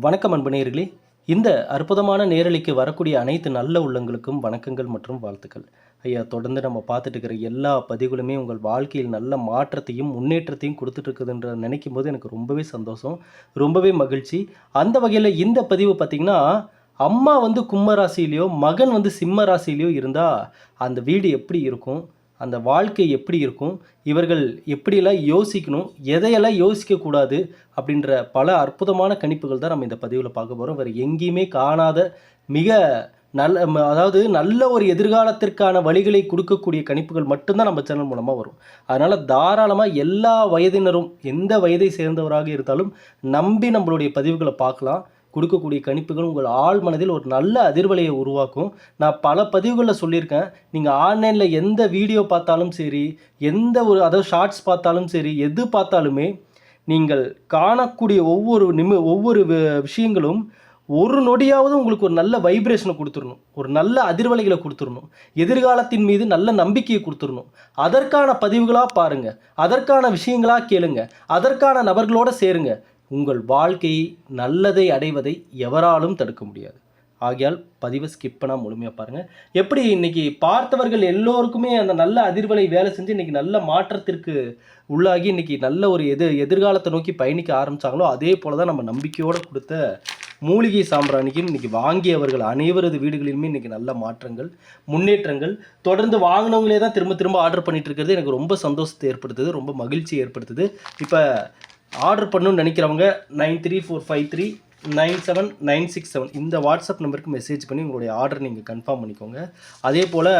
வணக்கம் அன்பு நேர்களே இந்த அற்புதமான நேரலைக்கு வரக்கூடிய அனைத்து நல்ல உள்ளங்களுக்கும் வணக்கங்கள் மற்றும் வாழ்த்துக்கள். ஐயா தொடர்ந்து நம்ம பார்த்துட்டு இருக்கிற எல்லா பதிவுகளுமே உங்கள் வாழ்க்கையில் நல்ல மாற்றத்தையும் முன்னேற்றத்தையும் கொடுத்துட்ருக்குதுன்ற நினைக்கும் போது எனக்கு ரொம்பவே சந்தோஷம் ரொம்பவே மகிழ்ச்சி. அந்த வகையில் இந்த பதிவு பார்த்திங்கன்னா அம்மா வந்து கும்ப ராசியிலையோ மகன் வந்து சிம்ம ராசியிலையோ இருந்தால் அந்த வீடு எப்படி இருக்கும்? அந்த வாழ்க்கை எப்படி இருக்கும் இவர்கள் எப்படியெல்லாம் யோசிக்கணும் எதையெல்லாம் யோசிக்கக்கூடாது அப்படின்ற பல அற்புதமான கணிப்புகள் தான் நம்ம இந்த பதிவில் பார்க்க போகிறோம் வேறு எங்கேயுமே காணாத மிக நல்ல ம- அதாவது நல்ல ஒரு எதிர்காலத்திற்கான வழிகளை கொடுக்கக்கூடிய கணிப்புகள் மட்டும்தான் நம்ம சேனல் மூலமாக வரும். அதனால் தாராளமாக எல்லா வயதினரும் எந்த வயதை சேர்ந்தவராக இருந்தாலும் நம்பி நம்மளுடைய பதிவுகளை பார்க்கலாம். கொடுக்கக்கூடிய கணிப்புகள் உங்கள் ஆள் மனதில் ஒரு நல்ல அதிர்வலையை உருவாக்கும். நான் பல பதிவுகளில் சொல்லியிருக்கேன். நீங்கள் ஆன்லைனில் எந்த வீடியோ பார்த்தாலும் சரி எந்த ஒரு அதாவது ஷார்ட்ஸ் பார்த்தாலும் சரி எது பார்த்தாலுமே நீங்கள் காணக்கூடிய ஒவ்வொரு நிமி ஒவ்வொரு விஷயங்களும் ஒரு நொடியாவது உங்களுக்கு ஒரு நல்ல வைப்ரேஷனை கொடுத்துடணும். ஒரு நல்ல அதிர்வலைகளை கொடுத்துடணும். எதிர்காலத்தின் மீது நல்ல நம்பிக்கையை கொடுத்துடணும். அதற்கான பதிவுகளாக பாருங்கள் அதற்கான விஷயங்களாக கேளுங்க. அதற்கான நபர்களோடு சேருங்க. உங்கள் வாழ்க்கையை நல்லதை அடைவதை எவராலும் தடுக்க முடியாது. ஆகையால் பதிவை ஸ்கிப் பண்ணால் முழுமையாக பாருங்கள் எப்படி இன்றைக்கி பார்த்தவர்கள் எல்லோருக்குமே அந்த நல்ல அதிர்வலை வேலை செஞ்சு இன்றைக்கி நல்ல மாற்றத்திற்கு உள்ளாகி இன்றைக்கி நல்ல ஒரு எதிர் எதிர்காலத்தை நோக்கி பயணிக்க ஆரம்பிச்சாங்களோ அதே போல தான் நம்ம நம்பிக்கையோடு கொடுத்த மூலிகை சாம்பிராணிக்கும் இன்றைக்கி வாங்கியவர்கள் அனைவரது வீடுகளிலுமே இன்றைக்கி நல்ல மாற்றங்கள் முன்னேற்றங்கள். தொடர்ந்து வாங்கினவங்களே தான் திரும்ப திரும்ப ஆர்டர் பண்ணிட்டு இருக்கிறது. எனக்கு ரொம்ப சந்தோஷத்தை ஏற்படுத்துது ரொம்ப மகிழ்ச்சி ஏற்படுத்துது. இப்போ ஆர்டர் பண்ணணும்னு நினைக்கிறவங்க nine three four five three nine seven nine six seven இந்த வாட்ஸ்அப் நம்பருக்கு மெசேஜ் பண்ணி உங்களுடைய ஆர்டர் நீங்கள் கன்ஃபார்ம் பண்ணிக்கோங்க. அதே போல்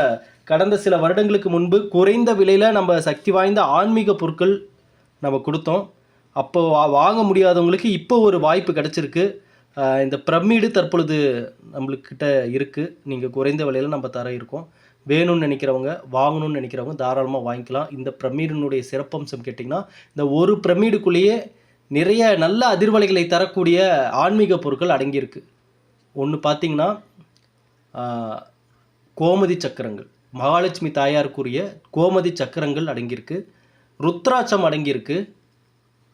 கடந்த சில வருடங்களுக்கு முன்பு குறைந்த விலையில் நம்ம சக்தி வாய்ந்த ஆன்மீக பொருட்கள் நம்ம கொடுத்தோம். அப்போ வா வாங்க முடியாதவங்களுக்கு இப்போ ஒரு வாய்ப்பு கிடச்சிருக்கு. இந்த பிரமிடு தற்பொழுது நம்மளுக்கிட்ட இருக்குது நீங்கள் குறைந்த விலையில் நம்ம தர இருக்கோம். வேணும்னு நினைக்கிறவங்க வாங்கணும்னு நினைக்கிறவங்க தாராளமாக வாங்கிக்கலாம். இந்த பிரமிடினுடைய சிறப்பம்சம் கேட்டிங்கன்னா இந்த ஒரு பிரமிடுக்குள்ளேயே நிறைய நல்ல அதிர்வலைகளை தரக்கூடிய ஆன்மீக பொருட்கள் அடங்கியிருக்கு. ஒன்று பார்த்தீங்கன்னா கோமதி சக்கரங்கள். மகாலட்சுமி தாயாருக்குரிய கோமதி சக்கரங்கள் அடங்கியிருக்கு. ருத்ராட்சம் அடங்கியிருக்கு.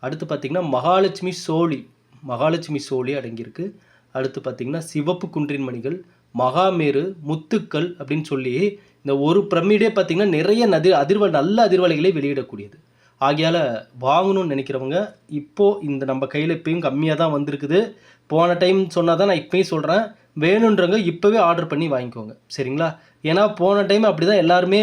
அடுத்து பார்த்திங்கன்னா மகாலட்சுமி சோழி மகாலட்சுமி சோழி அடங்கியிருக்கு. அடுத்து பார்த்திங்கன்னா சிவப்பு குன்றின் மணிகள் மகாமேரு முத்துக்கள் அப்படின்னு சொல்லி இந்த ஒரு பிரமிடே பார்த்திங்கன்னா நிறைய நதி அதிர்வ நல்ல அதிர்வலைகளை வெளியிடக்கூடியது. ஆகையால் வாங்கணும்னு நினைக்கிறவங்க இப்போது இந்த நம்ம கையில் இப்பயும் கம்மியாக தான் வந்திருக்குது. போன டைம் சொன்னால் தான் நான் இப்பயும் சொல்கிறேன் வேணுன்றவங்க இப்போவே ஆர்டர் பண்ணி வாங்கிக்கோங்க. சரிங்களா? ஏன்னா போன டைம் அப்படி தான் எல்லாருமே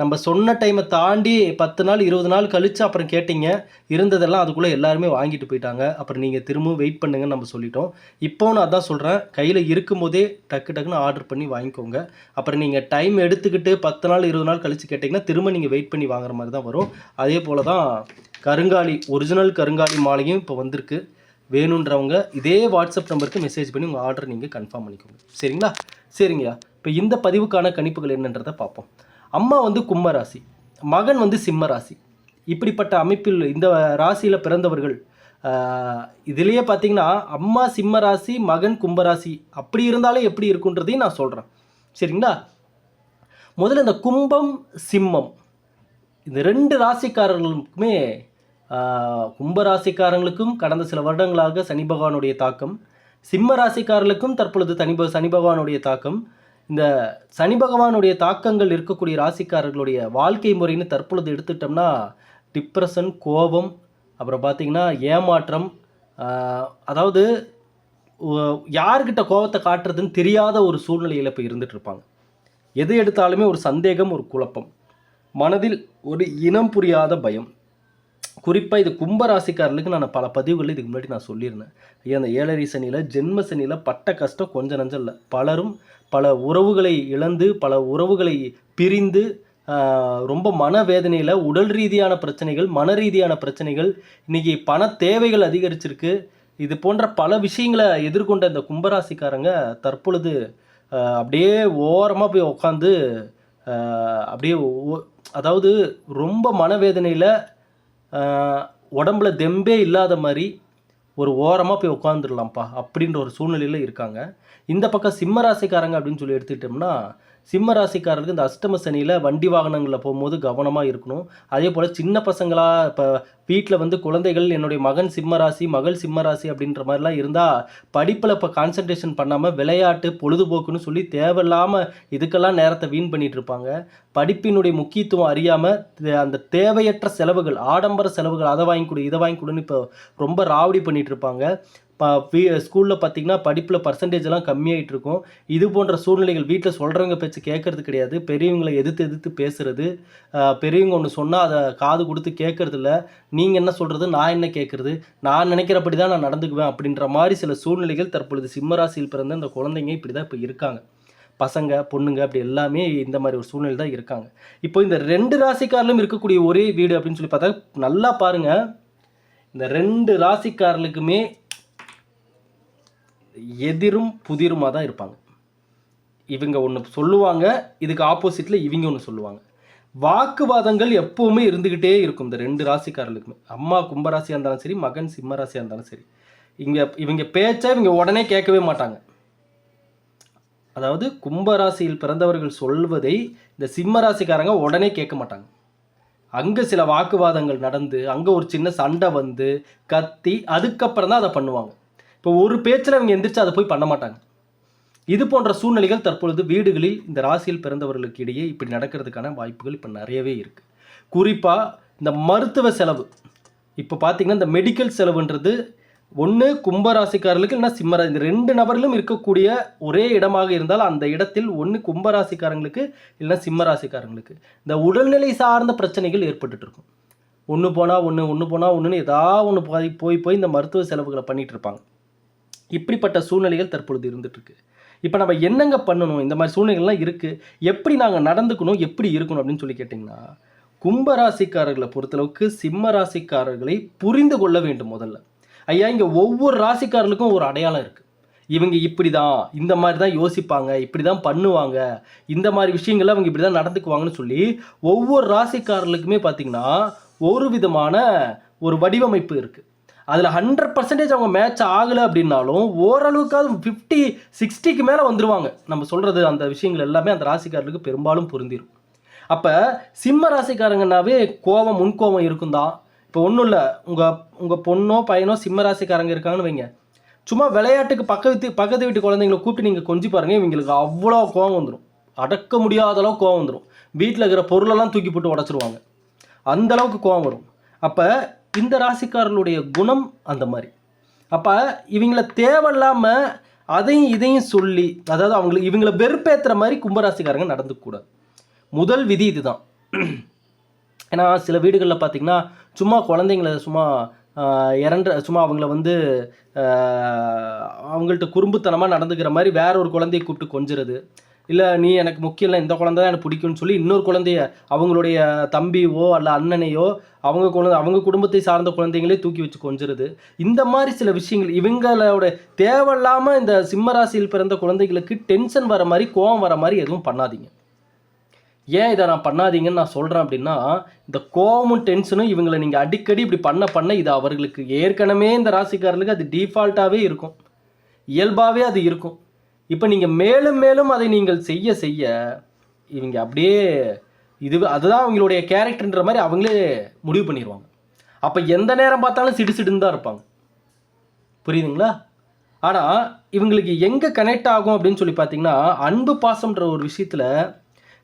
நம்ம சொன்ன டைமை தாண்டி பத்து நாள் இருபது நாள் கழித்து அப்புறம் கேட்டிங்க. இருந்ததெல்லாம் அதுக்குள்ளே எல்லாருமே வாங்கிட்டு போயிட்டாங்க. அப்புறம் நீங்கள் திரும்பவும் வெயிட் பண்ணுங்கன்னு நம்ம சொல்லிட்டோம். இப்போ நான் அதான் சொல்கிறேன் கையில் இருக்கும்போதே டக்கு டக்குன்னு ஆர்டர் பண்ணி வாங்கிக்கோங்க. அப்புறம் நீங்கள் டைம் எடுத்துக்கிட்டு பத்து நாள் இருபது நாள் கழித்து கேட்டிங்கன்னா திரும்ப நீங்கள் வெயிட் பண்ணி வாங்குற மாதிரி தான் வரும். அதே போல் தான் கருங்காலி ஒரிஜினல் கருங்காலி மாலையும் இப்போ வந்திருக்கு. வேணுன்றவங்க இதே வாட்ஸ்அப் நம்பருக்கு மெசேஜ் பண்ணி உங்கள் ஆர்டர் நீங்கள் கன்ஃபார்ம் பண்ணிக்கோங்க. சரிங்களா? சரிங்கய்யா. இப்போ இந்த பதிவுக்கான கணிப்புகள் என்னன்றதை பார்ப்போம். அம்மா வந்து கும்ப ராசி மகன் வந்து சிம்ம ராசி. இப்படிப்பட்ட அமைப்பில் இந்த ராசியில் பிறந்தவர்கள் இதிலேயே பார்த்தீங்கன்னா அம்மா சிம்ம ராசி மகன் கும்பராசி அப்படி இருந்தாலே எப்படி இருக்குன்றதையும் நான் சொல்கிறேன் சரிங்களா? முதல்ல இந்த கும்பம் சிம்மம். இந்த ரெண்டு ராசிக்காரர்களுக்குமே கும்பராசிக்காரங்களுக்கும் கும்ப ராசிக்காரங்களுக்கும் கடந்த சில வருடங்களாக சனி பகவானுடைய தாக்கம். சிம்ம ராசிக்காரர்களுக்கும் தற்பொழுது தனி ப- சனி பகவானுடைய தாக்கம். இந்த சனி பகவானுடைய தாக்கங்கள் இருக்கக்கூடிய ராசிக்காரர்களுடைய வாழ்க்கை முறைன்னு தற்பொழுது எடுத்துட்டோம்னா டிப்ரெஷன் கோபம் அப்புறம் பார்த்தீங்கன்னா ஏமாற்றம் அதாவது யார்கிட்ட கோபத்தை காட்டுறதுன்னு தெரியாத ஒரு சூழ்நிலையில் இப்போ இருந்துட்டு இருப்பாங்க எது எடுத்தாலுமே ஒரு சந்தேகம் ஒரு குழப்பம். மனதில் ஒரு இனம் புரியாத பயம். குறிப்பாக இது கும்பராசிக்காரர்களுக்கு நான் பல பதிவுகளில் இதுக்கு முன்னாடி நான் சொல்லியிருந்தேன். ஐயா அந்த ஏழரை சனியில் ஜென்ம சனியில் பட்ட கஷ்டம் கொஞ்சம் நஞ்சம் இல்லை. பலரும் பல உறவுகளை இழந்து பல உறவுகளை பிரிந்து ரொம்ப மனவேதனையில் உடல் ரீதியான பிரச்சனைகள் மன ரீதியான பிரச்சனைகள் இன்றைக்கி பண தேவைகள் அதிகரிச்சிருக்கு. இது போன்ற பல விஷயங்களை எதிர்கொண்ட இந்த கும்பராசிக்காரங்க தற்பொழுது அப்படியே ஓரமாக போய் உட்காந்து அப்படியே அதாவது ரொம்ப மனவேதனையில் உடம்புல தெம்பே இல்லாத மாதிரி ஒரு ஓரமாக போய் உட்காந்துடலாம்ப்பா அப்படின்ற ஒரு சூழ்நிலையில் இருக்காங்க. இந்த பக்கம் சிம்ம ராசிக்காரங்க அப்படின்னு சொல்லி எடுத்துக்கிட்டோம்னா சிம்ம ராசிக்காரருக்கு இந்த அஷ்டம சனியில் வண்டி வாகனங்களில் போகும்போது கவனமாக இருக்கணும். அதே போல் சின்ன பசங்களாக இப்போ வீட்டில் வந்து குழந்தைகள் என்னுடைய மகன் சிம்ம ராசி மகள் சிம்ம ராசி அப்படின்ற மாதிரிலாம் இருந்தால் படிப்பில் இப்போ கான்சன்ட்ரேஷன் பண்ணாமல் விளையாட்டு பொழுதுபோக்குன்னு சொல்லி தேவையில்லாமல் இதுக்கெல்லாம் நேரத்தை வீண் பண்ணிட்டு இருப்பாங்க. படிப்பினுடைய முக்கியத்துவம் அறியாமல் அந்த தேவையற்ற செலவுகள் ஆடம்பர செலவுகள் அதை வாங்கி கொடு இதை வாங்கி கொடுன்னு இப்போ ரொம்ப ராவடி பண்ணிகிட்டு இருப்பாங்க. ப ஸ்கூலில் பார்த்தீங்கன்னா படிப்பில் பர்சன்டேஜ் எல்லாம் கம்மியாயிட்டு இருக்கும். இது போன்ற சூழ்நிலைகள் வீட்டில் சொல்கிறவங்க பேச்சு கேட்கறது கிடையாது. பெரியவங்களை எதிர்த்து எதிர்த்து பேசுறது. பெரியவங்க ஒன்று சொன்னால் அதை காது கொடுத்து கேட்கறது இல்லை. நீங்கள் என்ன சொல்கிறது நான் என்ன கேட்குறது நான் நினைக்கிறபடி தான் நான் நடந்துக்குவேன் அப்படின்ற மாதிரி சில சூழ்நிலைகள் தற்பொழுது சிம்மராசியில் பிறந்த இந்த குழந்தைங்க இப்படி தான் இப்போ இருக்காங்க. பசங்க பொண்ணுங்க அப்படி எல்லாமே இந்த மாதிரி ஒரு சூழ்நிலை தான் இருக்காங்க. இப்போ இந்த ரெண்டு ராசிக்காரிலும் இருக்கக்கூடிய ஒரே வீடு அப்படின்னு சொல்லி பார்த்தா நல்லா பாருங்கள் இந்த ரெண்டு ராசிக்காரர்களுக்குமே எதிரும் புதிருமாக தான் இருப்பாங்க. இவங்க ஒன்று சொல்லுவாங்க இதுக்கு ஆப்போசிட்டில் இவங்க ஒன்று சொல்லுவாங்க. வாக்குவாதங்கள் எப்போவுமே இருந்துக்கிட்டே இருக்கும் இந்த ரெண்டு ராசிக்காரர்களுக்குமே. அம்மா கும்பராசியாக இருந்தாலும் சரி மகன் சிம்ம ராசியாக இருந்தாலும் சரி. இங்கே இவங்க பேச்சை இவங்க உடனே கேட்கவே மாட்டாங்க. அதாவது கும்பராசியில் பிறந்தவர்கள் சொல்வதை இந்த சிம்ம ராசிக்காரங்க உடனே கேட்க மாட்டாங்க. அங்கே சில வாக்குவாதங்கள் நடந்து அங்கே ஒரு சின்ன சண்டை வந்து கத்தி அதுக்கப்புறம் தான் அதை பண்ணுவாங்க. இப்போ ஒரு பேச்சில் அவங்க எந்திரிச்சு அதை போய் பண்ண மாட்டாங்க. இது போன்ற சூழ்நிலைகள் தற்பொழுது வீடுகளில் இந்த ராசியில் பிறந்தவர்களுக்கு இடையே இப்படி நடக்கிறதுக்கான வாய்ப்புகள் இப்போ நிறையவே இருக்குது குறிப்பாக இந்த மருத்துவ செலவு. இப்போ பார்த்திங்கன்னா இந்த மெடிக்கல் செலவுன்றது ஒன்று கும்பராசிக்காரர்களுக்கு இல்லைன்னா சிம்மரா இந்த ரெண்டு நபர்களும் இருக்கக்கூடிய ஒரே இடமாக இருந்தால் அந்த இடத்தில் ஒன்று கும்பராசிக்காரங்களுக்கு இல்லைன்னா சிம்மராசிக்காரங்களுக்கு இந்த உடல்நிலை சார்ந்த பிரச்சனைகள் ஏற்பட்டுட்டு இருக்கும். ஒன்று போனால் ஒன்று ஒன்று போனால் ஒன்றுன்னு ஏதாவது ஒன்று போய் போய் போய் இந்த மருத்துவ செலவுகளை பண்ணிகிட்டு இருப்பாங்க. இப்படிப்பட்ட சூழ்நிலைகள் தற்பொழுது இருந்துட்டுருக்கு. இப்போ நம்ம என்னங்க பண்ணணும்? இந்த மாதிரி சூழ்நிலைகள்லாம் இருக்குது எப்படி நாங்கள் நடந்துக்கணும்? எப்படி இருக்கணும்? அப்படின்னு சொல்லி கேட்டிங்கன்னா கும்பராசிக்காரர்களை பொறுத்தளவுக்கு சிம்ம ராசிக்காரர்களை புரிந்து கொள்ள வேண்டும் முதல்ல. ஐயா இங்கே ஒவ்வொரு ராசிக்காரர்களுக்கும் ஒரு அடையாளம் இருக்குது இவங்க இப்படி தான் இந்த மாதிரி தான் யோசிப்பாங்க இப்படி தான் பண்ணுவாங்க இந்த மாதிரி விஷயங்கள்லாம் அவங்க இப்படி தான் நடந்துக்குவாங்கன்னு சொல்லி ஒவ்வொரு ராசிக்காரர்களுக்குமே பார்த்தீங்கன்னா ஒரு விதமான ஒரு வடிவமைப்பு இருக்குது அதில் ஹண்ட்ரட் பர்சன்டேஜ் அவங்க மேட்ச் ஆகலை அப்படின்னாலும் ஓரளவுக்காவது ஃபிஃப்டி சிக்ஸ்டிக்கு மேலே வந்துருவாங்க. நம்ம சொல்கிறது அந்த விஷயங்கள் எல்லாமே அந்த ராசிக்காரர்களுக்கு பெரும்பாலும் பொருந்திடும் அப்போ சிம்ம ராசிக்காரங்கனாவே கோபம் முன்கோபம் இருக்கும் தான் இப்போ ஒன்றும் இல்லை. உங்கள் உங்கள் பொண்ணோ பையனோ சிம்ம ராசிக்காரங்க இருக்காங்கன்னு வைங்க. சும்மா விளையாட்டுக்கு பக்கத்து பக்கத்து வீட்டு குழந்தைங்களை கூப்பிட்டு நீங்கள் கொஞ்சி பாருங்க இவங்களுக்கு அவ்வளோ கோவம் வந்துடும் அடக்க முடியாத அளவுக்கு கோவம் வந்துடும் வீட்டில் இருக்கிற பொருளெல்லாம் தூக்கி போட்டு உடச்சிருவாங்க. அந்த அளவுக்கு கோவம் வரும். அப்போ இந்த ராசிக்காரர்களுடைய குணம் அந்த மாதிரி. அப்போ இவங்கள தேவையில்லாமல் அதையும் இதையும் சொல்லி அதாவது அவங்களுக்கு இவங்கள வெறுப்பேற்றுற மாதிரி கும்பராசிக்காரங்க நடந்துக்கூடாது. முதல் விதி இதுதான். ஏன்னா சில வீடுகளில் பார்த்திங்கன்னா சும்மா குழந்தைங்கள சும்மா இறன்ற இறண்ட சும்மா அவங்கள வந்து அவங்கள்ட்ட குறும்புத்தனமாக நடந்துக்கிற மாதிரி வேற ஒரு குழந்தையை கூப்பிட்டு கொஞ்சிறது. இல்லை நீ எனக்கு முக்கியம் இல்லை இந்த குழந்தை தான் எனக்கு பிடிக்கும்னு சொல்லி இன்னொரு குழந்தைய அவங்களுடைய தம்பியோ அல்ல அண்ணனையோ அவங்க குழந்தை அவங்க குடும்பத்தை சார்ந்த குழந்தைங்களே தூக்கி வச்சு கொஞ்சிருது. இந்த மாதிரி சில விஷயங்கள் இவங்களோட தேவையில்லாமல் இந்த சிம்மராசியில் பிறந்த குழந்தைகளுக்கு டென்ஷன் வர மாதிரி கோவம் வர மாதிரி எதுவும் பண்ணாதீங்க. ஏன் இதை நான் பண்ணாதீங்கன்னு நான் சொல்கிறேன் அப்படின்னா இந்த கோவமும் டென்ஷனும் இவங்களை நீங்கள் அடிக்கடி இப்படி பண்ண பண்ண இது அவர்களுக்கு ஏற்கனவே இந்த ராசிக்காரர்களுக்கு அது டிஃபால்ட்டாகவே இருக்கும். இயல்பாகவே அது இருக்கும். இப்போ நீங்கள் மேலும் மேலும் அதை நீங்கள் செய்ய செய்ய இவங்க அப்படியே இது அதுதான் அவங்களுடைய கேரக்டர்ன்ற மாதிரி அவங்களே முடிவு பண்ணிடுவாங்க அப்போ எந்த நேரம் பார்த்தாலும் சிடு சிடுன்னு தான் இருப்பாங்க. புரியுதுங்களா? ஆனால் இவங்களுக்கு எங்கே கனெக்ட் ஆகும் அப்படின்னு சொல்லி பார்த்தீங்கன்னா அன்பு பாசம்ன்ற ஒரு விஷயத்தில்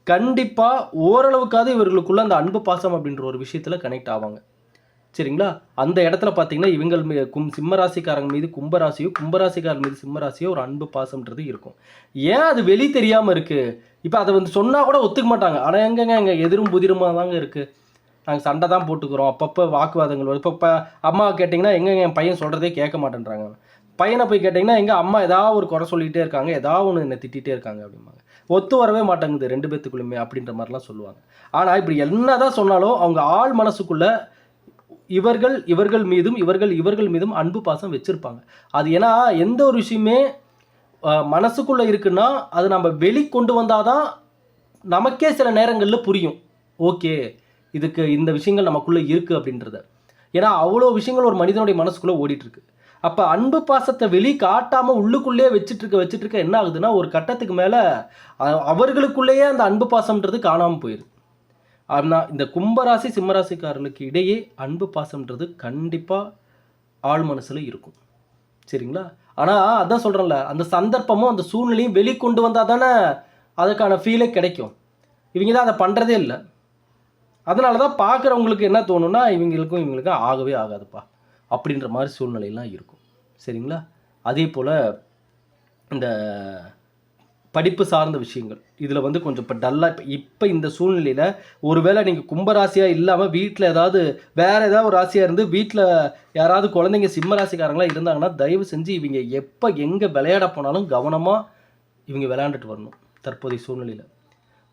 கண்டிப்பாக ஓரளவுக்காவது இவர்களுக்குள்ள அந்த அன்பு பாசம் அப்படின்ற ஒரு விஷயத்தில் கனெக்ட் ஆவாங்க. சரிங்களா? அந்த இடத்துல பார்த்தீங்கன்னா இவங்கள் மீ கும் சிம்மராசிக்காரங்க மீது கும்பராசியோ கும்பராசிக்காரங்க மீது சிம்மராசியோ ஒரு அன்பு பாசம்ன்றது இருக்கும். ஏன் அது வெளி தெரியாமல் இருக்குது இப்போ அதை வந்து சொன்னால் கூட ஒத்துக்க மாட்டாங்க. ஆனால் எங்கங்க எங்கள் எதிரும் புதிருமா தாங்க இருக்குது நாங்கள் சண்டை தான் போட்டுக்கிறோம். அப்பப்போ வாக்குவாதங்கள் வரும். இப்போ இப்போ அம்மா கேட்டிங்கன்னா எங்கங்க என் பையன் சொல்கிறதே கேட்க மாட்டேன்றாங்க. பையனை போய் கேட்டிங்கன்னா எங்கள் அம்மா ஏதாவது ஒரு குறை சொல்லிகிட்டே இருக்காங்க. ஏதாவது ஒன்று என்னை திட்டிகிட்டே இருக்காங்க அப்படிம்பாங்க. ஒத்து வரவே மாட்டேங்குது ரெண்டு பேத்துக்குள்ளுமே அப்படின்ற மாதிரிலாம் சொல்லுவாங்க. ஆனால் இப்படி என்ன தான் சொன்னாலும் அவங்க ஆள் மனசுக்குள்ளே இவர்கள் இவர்கள் மீதும் இவர்கள் இவர்கள் மீதும் அன்பு பாசம் வச்சுருப்பாங்க. அது ஏன்னா எந்த ஒரு விஷயமே மனசுக்குள்ளே இருக்குன்னா அது நம்ம வெளி கொண்டு வந்தாதான் நமக்கே சில நேரங்களில் புரியும். ஓகே இதுக்கு இந்த விஷயங்கள் நமக்குள்ளே இருக்குது அப்படின்றத. ஏன்னா அவ்வளோ விஷயங்கள் ஒரு மனிதனுடைய மனசுக்குள்ளே ஓடிட்டுருக்கு. அப்போ அன்பு பாசத்தை வெளி காட்டாமல் உள்ளுக்குள்ளேயே வச்சுட்ருக்க வச்சுட்ருக்க என்ன ஆகுதுன்னா ஒரு கட்டத்துக்கு மேலே அவர்களுக்குள்ளேயே அந்த அன்பு பாசம்ன்றது காணாமல் போயிடுது ஆனால் இந்த கும்பராசி சிம்மராசிக்காரர்களுக்கு இடையே அன்பு பாசம்ன்றது கண்டிப்பாக ஆழ் மனசில் இருக்கும். சரிங்களா? ஆனால் அதான் சொல்கிறேன்ல அந்த சந்தர்ப்பமும் அந்த சூழ்நிலையும் வெளிக்கொண்டு வந்தால் தானே அதுக்கான ஃபீலே கிடைக்கும். இவங்க தான் அதை பண்ணுறதே இல்லை. அதனால தான் பார்க்குறவங்களுக்கு என்ன தோணும்னா இவங்களுக்கும் இவங்களுக்கும் ஆகவே ஆகாதுப்பா. அப்படின்ற மாதிரி சூழ்நிலையெல்லாம் இருக்கும். சரிங்களா? அதே போல் இந்த படிப்பு சார்ந்த விஷயங்கள் இதில் வந்து கொஞ்சம் இப்போ டல்லாக இப்போ இப்போ இந்த சூழ்நிலையில் ஒருவேளை நீங்கள் கும்பராசியாக இல்லாமல் வீட்டில் ஏதாவது வேறு ஏதாவது ஒரு ராசியாக இருந்து வீட்டில் யாராவது குழந்தைங்க சிம்ம ராசிக்காரங்களாக இருந்தாங்கன்னா தயவு செஞ்சு இவங்க எப்போ எங்கே விளையாட போனாலும் கவனமாக இவங்க விளையாண்டுட்டு வரணும் தற்போதைய சூழ்நிலையில்.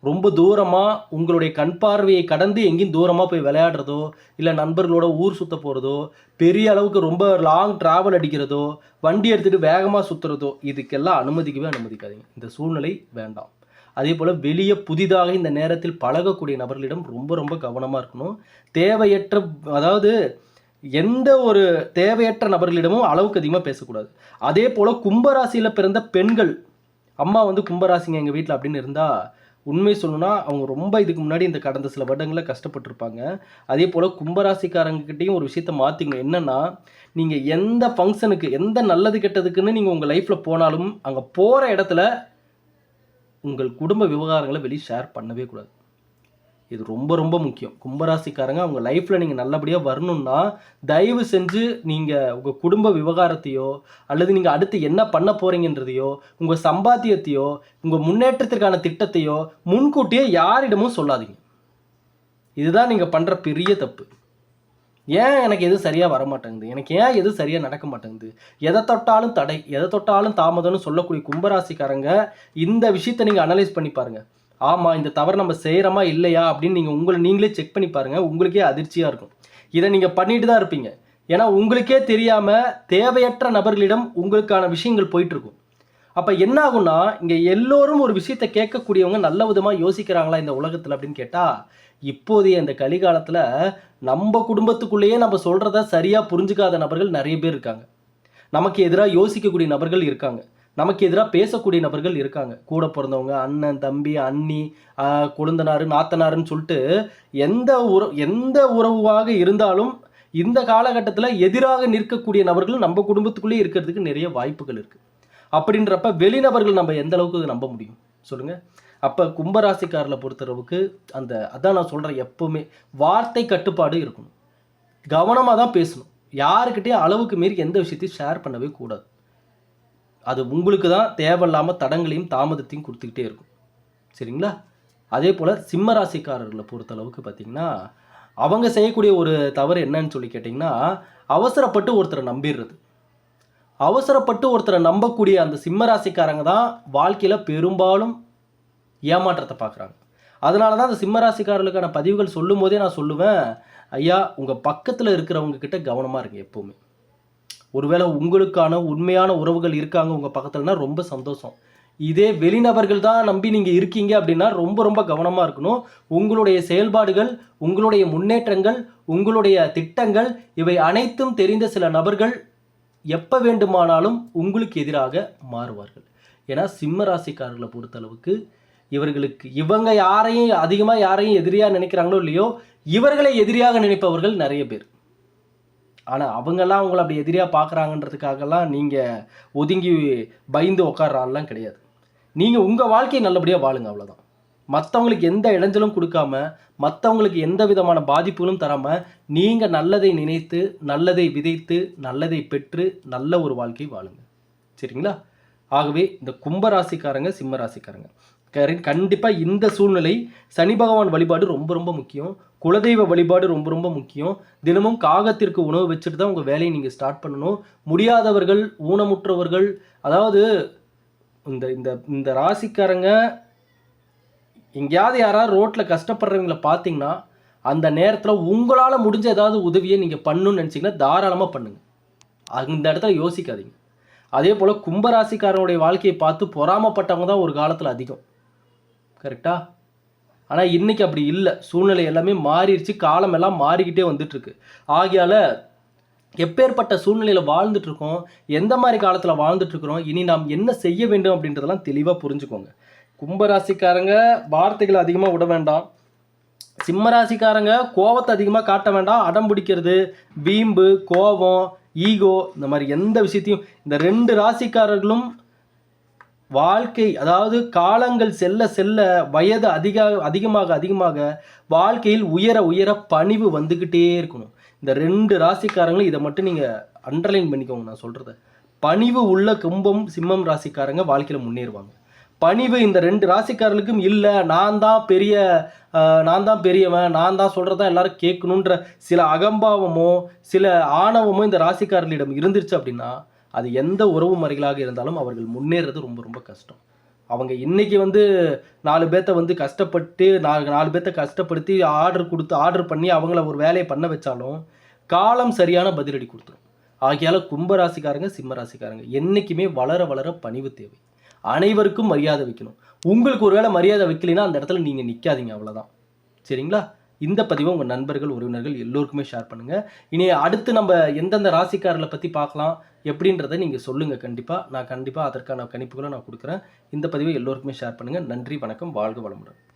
ரொம்ப தூரமாக உங்களுடைய கண் பார்வையை கடந்து எங்கேயும் தூரமாக போய் விளையாடுறதோ இல்லை நண்பர்களோட ஊர் சுற்ற போகிறதோ பெரிய அளவுக்கு ரொம்ப லாங் ட்ராவல் அடிக்கிறதோ வண்டி எடுத்துகிட்டு வேகமாக சுற்றுறதோ இதுக்கெல்லாம் அனுமதிக்கவே அனுமதிக்காதீங்க. இந்த சூழ்நிலை வேண்டாம். அதே போல் வெளியே புதிதாக இந்த நேரத்தில் பழகக்கூடிய நபர்களிடம் ரொம்ப ரொம்ப கவனமாக இருக்கணும். தேவையற்ற அதாவது எந்த ஒரு தேவையற்ற நபர்களிடமும் அளவுக்கு அதிகமாக பேசக்கூடாது. அதே போல் கும்பராசியில் பிறந்த பெண்கள் அம்மா வந்து கும்பராசிங்க எங்கள் வீட்டில் அப்படின்னு இருந்தால் உண்மை சொல்லணும்னா அவங்க ரொம்ப இதுக்கு முன்னாடி இந்த கடந்த சில வருடங்களில் கஷ்டப்பட்டிருப்பாங்க. அதே போல் கும்பராசிக்காரங்கக்கிட்டேயும் ஒரு விஷயத்த மாற்றிங்க என்னென்னா நீங்கள் எந்த ஃபங்க்ஷனுக்கு எந்த நல்லது கெட்டதுக்குன்னு நீங்கள் உங்கள் லைஃப்பில் போனாலும் அங்கே போகிற இடத்துல உங்கள் குடும்ப விவகாரங்களை வெளியே ஷேர் பண்ணவே கூடாது. இது ரொம்ப ரொம்ப முக்கியம். கும்பராசிக்காரங்க அவங்க லைஃப்பில் நீங்கள் நல்லபடியாக வரணும்னா தயவு செஞ்சு நீங்கள் உங்கள் குடும்ப விவகாரத்தையோ அல்லது நீங்கள் அடுத்து என்ன பண்ண போகிறீங்கன்றதையோ உங்கள் சம்பாத்தியத்தையோ உங்கள் முன்னேற்றத்திற்கான திட்டத்தையோ முன்கூட்டியே யாரிடமும் சொல்லாதீங்க. இதுதான் நீங்கள் பண்ணுற பெரிய தப்பு. ஏன் எனக்கு எதுவும் சரியாக வர மாட்டேங்குது எனக்கு ஏன் எதுவும் சரியாக நடக்க மாட்டேங்குது எதை தொட்டாலும் தடை எதை தொட்டாலும் தாமதம்னு சொல்லக்கூடிய கும்பராசிக்காரங்க இந்த விஷயத்தை நீங்கள் அனலைஸ் பண்ணி பாருங்கள் ஆமாம் இந்த தவறு நம்ம செய்கிறோமா இல்லையா அப்படின்னு நீங்கள் உங்களை நீங்களே செக் பண்ணி பாருங்கள் உங்களுக்கே அதிர்ச்சியாக இருக்கும். இதை நீங்கள் பண்ணிட்டு தான் இருப்பீங்க. ஏன்னா உங்களுக்கே தெரியாமல் தேவையற்ற நபர்களிடம் உங்களுக்கான விஷயங்கள் போயிட்டுருக்கும் அப்போ என்ன ஆகும்னா இங்கே எல்லோரும் ஒரு விஷயத்தை கேட்கக்கூடியவங்க நல்ல விதமாக யோசிக்கிறாங்களா இந்த உலகத்தில் அப்படின்னு கேட்டால் இப்போதைய இந்த கலிகாலத்தில் நம்ம குடும்பத்துக்குள்ளேயே நம்ம சொல்கிறத சரியாக புரிஞ்சுக்காத நபர்கள் நிறைய பேர் இருக்காங்க. நமக்கு எதிராக யோசிக்கக்கூடிய நபர்கள் இருக்காங்க. நமக்கு எதிராக பேசக்கூடிய நபர்கள் இருக்காங்க. கூட பிறந்தவங்க அண்ணன் தம்பி அண்ணி ஆஹ், கொழுந்தனாரு நாத்தனாருன்னு சொல்லிட்டு எந்த உற எந்த உறவாக இருந்தாலும் இந்த காலகட்டத்தில் எதிராக நிற்கக்கூடிய நபர்கள் நம்ம குடும்பத்துக்குள்ளேயே இருக்கிறதுக்கு நிறைய வாய்ப்புகள் இருக்குது அப்படின்றப்ப வெளிநபர்கள் நம்ம எந்த அளவுக்கு நம்ப முடியும்? சொல்லுங்கள் அப்போ கும்பராசிக்காரில் பொறுத்தளவுக்கு அந்த அதான் நான் சொல்கிறேன் எப்போவுமே வார்த்தை கட்டுப்பாடு இருக்கணும். கவனமாக தான் பேசணும். யாருக்கிட்டேயும் அளவுக்கு மீறி எந்த விஷயத்தையும் ஷேர் பண்ணவே கூடாது. அது உங்களுக்கு தான் தேவையில்லாமல் தடங்களையும் தாமதத்தையும் கொடுத்துக்கிட்டே இருக்கும். சரிங்களா? அதே போல் சிம்ம ராசிக்காரர்களை பொறுத்தளவுக்கு பார்த்தீங்கன்னா அவங்க செய்யக்கூடிய ஒரு தவறு என்னன்னு சொல்லி கேட்டிங்கன்னா அவசரப்பட்டு ஒருத்தரை நம்பிடுறது. அவசரப்பட்டு ஒருத்தரை நம்பக்கூடிய அந்த சிம்ம ராசிக்காரங்க தான் வாழ்க்கையில் பெரும்பாலும் ஏமாற்றத்தை பார்க்குறாங்க. அதனால தான் அந்த சிம்ம ராசிக்காரர்களுக்கான பதிவுகள் சொல்லும் போதே நான் சொல்லுவேன் ஐயா உங்கள் பக்கத்தில் இருக்கிறவங்க கிட்ட கவனமாக இருங்க எப்போவுமே. ஒருவேளை உங்களுக்கான உண்மையான உறவுகள் இருக்காங்க உங்கள் பக்கத்துலனா ரொம்ப சந்தோஷம். இதே வெளிநபர்கள் தான் நம்பி நீங்கள் இருக்கீங்க அப்படின்னா ரொம்ப ரொம்ப கவனமாக இருக்கணும். உங்களுடைய செயல்பாடுகள் உங்களுடைய முன்னேற்றங்கள் உங்களுடைய திட்டங்கள் இவை அனைத்தும் தெரிந்த சில நபர்கள் எப்போ வேண்டுமானாலும் உங்களுக்கு எதிராக மாறுவார்கள். ஏன்னா சிம்ம ராசிக்காரர்களை பொறுத்தளவுக்கு இவர்களுக்கு இவங்க யாரையும் அதிகமாக யாரையும் எதிரியாக நினைக்கிறாங்களோ இல்லையோ இவர்களை எதிரியாக நினைப்பவர்கள் நிறைய பேர். ஆனால் அவங்கெல்லாம் உங்களை அப்படி எதிரியாக பார்க்குறாங்கன்றதுக்காகலாம் நீங்கள் ஒதுங்கி பயந்து உட்கார்றாங்கலாம் கிடையாது. நீங்கள் உங்கள் வாழ்க்கையை நல்லபடியாக வாழுங்க அவ்வளோதான் மற்றவங்களுக்கு எந்த இடைஞ்சலும் கொடுக்காம மற்றவங்களுக்கு எந்த விதமான பாதிப்புகளும் தராமல் நீங்கள் நல்லதை நினைத்து நல்லதை விதைத்து நல்லதை பெற்று நல்ல ஒரு வாழ்க்கை வாழுங்க. சரிங்களா? ஆகவே இந்த கும்பராசிக்காரங்க சிம்ம ராசிக்காரங்க கண்டிப்பாக இந்த சூழ்நிலை சனி பகவான் வழிபாடு ரொம்ப ரொம்ப முக்கியம். குலதெய்வ வழிபாடு ரொம்ப ரொம்ப முக்கியம். தினமும் காகத்திற்கு உணவு வச்சுட்டு தான் உங்கள் வேலையை நீங்கள் ஸ்டார்ட் பண்ணணும். முடியாதவர்கள் ஊனமுற்றவர்கள் அதாவது இந்த இந்த இந்த ராசிக்காரங்க எங்கேயாவது யாராவது ரோட்டில் கஷ்டப்படுறவங்கள பார்த்தீங்கன்னா அந்த நேரத்தில் உங்களால் முடிஞ்ச ஏதாவது உதவியை நீங்கள் பண்ணணும்னு நினச்சிங்கன்னா தாராளமாக பண்ணுங்கள் அந்த இடத்துல யோசிக்காதீங்க. அதே போல் கும்பராசிக்காரனுடைய வாழ்க்கையை பார்த்து பொறாமப்பட்டவங்க தான் ஒரு காலத்தில் அதிகம். கரெக்டா ஆனால் இன்றைக்கி அப்படி இல்லை. சூழ்நிலை எல்லாமே மாறிடுச்சு. காலம் எல்லாம் மாறிக்கிட்டே வந்துட்டுருக்கு. ஆகையால் எப்பேற்பட்ட சூழ்நிலையில் வாழ்ந்துட்டுருக்கோம் எந்த மாதிரி காலத்தில் வாழ்ந்துட்டுருக்குறோம் இனி நாம் என்ன செய்ய வேண்டும் அப்படின்றதெல்லாம் தெளிவாக புரிஞ்சுக்கோங்க. கும்பராசிக்காரங்க வார்த்தைகளை அதிகமாக விட வேண்டாம். சிம்மராசிக்காரங்க கோவத்தை அதிகமாக காட்ட வேண்டாம். அடம் பிடிக்கிறது வீம்பு கோபம் ஈகோ இந்த மாதிரி எந்த விஷயத்தையும் இந்த ரெண்டு ராசிக்காரர்களும் வாழ்க்கை அதாவது காலங்கள் செல்ல செல்ல வயது அதிக அதிகமாக அதிகமாக வாழ்க்கையில் உயர உயர பணிவு வந்துக்கிட்டே இருக்கணும். இந்த ரெண்டு ராசிக்காரங்களும் இதை மட்டும் நீங்கள் அண்டர்லைன் பண்ணிக்கோங்க நான் சொல்கிறத பணிவு உள்ள கும்பம் சிம்மம் ராசிக்காரங்க வாழ்க்கையில் முன்னேறுவாங்க. பணிவு இந்த ரெண்டு ராசிக்காரர்களுக்கும் இல்லை. நான் தான் பெரிய நான் தான் பெரியவன். நான் தான் சொல்கிறதா எல்லாரும் கேட்கணுன்ற சில அகம்பாவமோ சில ஆணவமோ இந்த ராசிக்காரர்களிடம் இருந்துருச்சு அப்படின்னா அது எந்த உறவு முறைகளாக இருந்தாலும் அவர்கள் முன்னேறது ரொம்ப ரொம்ப கஷ்டம். அவங்க இன்றைக்கி வந்து நாலு பேர்த்த வந்து கஷ்டப்பட்டு நாலு நாலு பேர்த்த கஷ்டப்படுத்தி ஆர்டர் கொடுத்து ஆர்டர் பண்ணி அவங்கள ஒரு வேலையை பண்ண வச்சாலும் காலம் சரியான பதிலடி கொடுத்துரும். ஆகையால் கும்பராசிக்காரங்க சிம்ம ராசிக்காரங்க என்றைக்குமே வளர வளர பணிவு தேவை. அனைவருக்கும் மரியாதை வைக்கணும். உங்களுக்கு ஒருவேளை மரியாதை வைக்கலைன்னா அந்த இடத்துல நீங்கள் நிற்காதீங்க அவ்வளோதான் சரிங்களா? இந்த பதிவை உங்கள் நண்பர்கள் உறவினர்கள் எல்லோருக்குமே ஷேர் பண்ணுங்கள் இனி அடுத்து நம்ம எந்தெந்த ராசிக்காரர்களை பற்றி பார்க்கலாம் எப்படின்றத நீங்கள் சொல்லுங்கள் கண்டிப்பாக நான் கண்டிப்பாக அதற்கான கணிப்புகளை நான் கொடுக்குறேன். இந்த பதிவை எல்லோருக்குமே ஷேர் பண்ணுங்கள் நன்றி வணக்கம் வாழ்க வளமுடன்.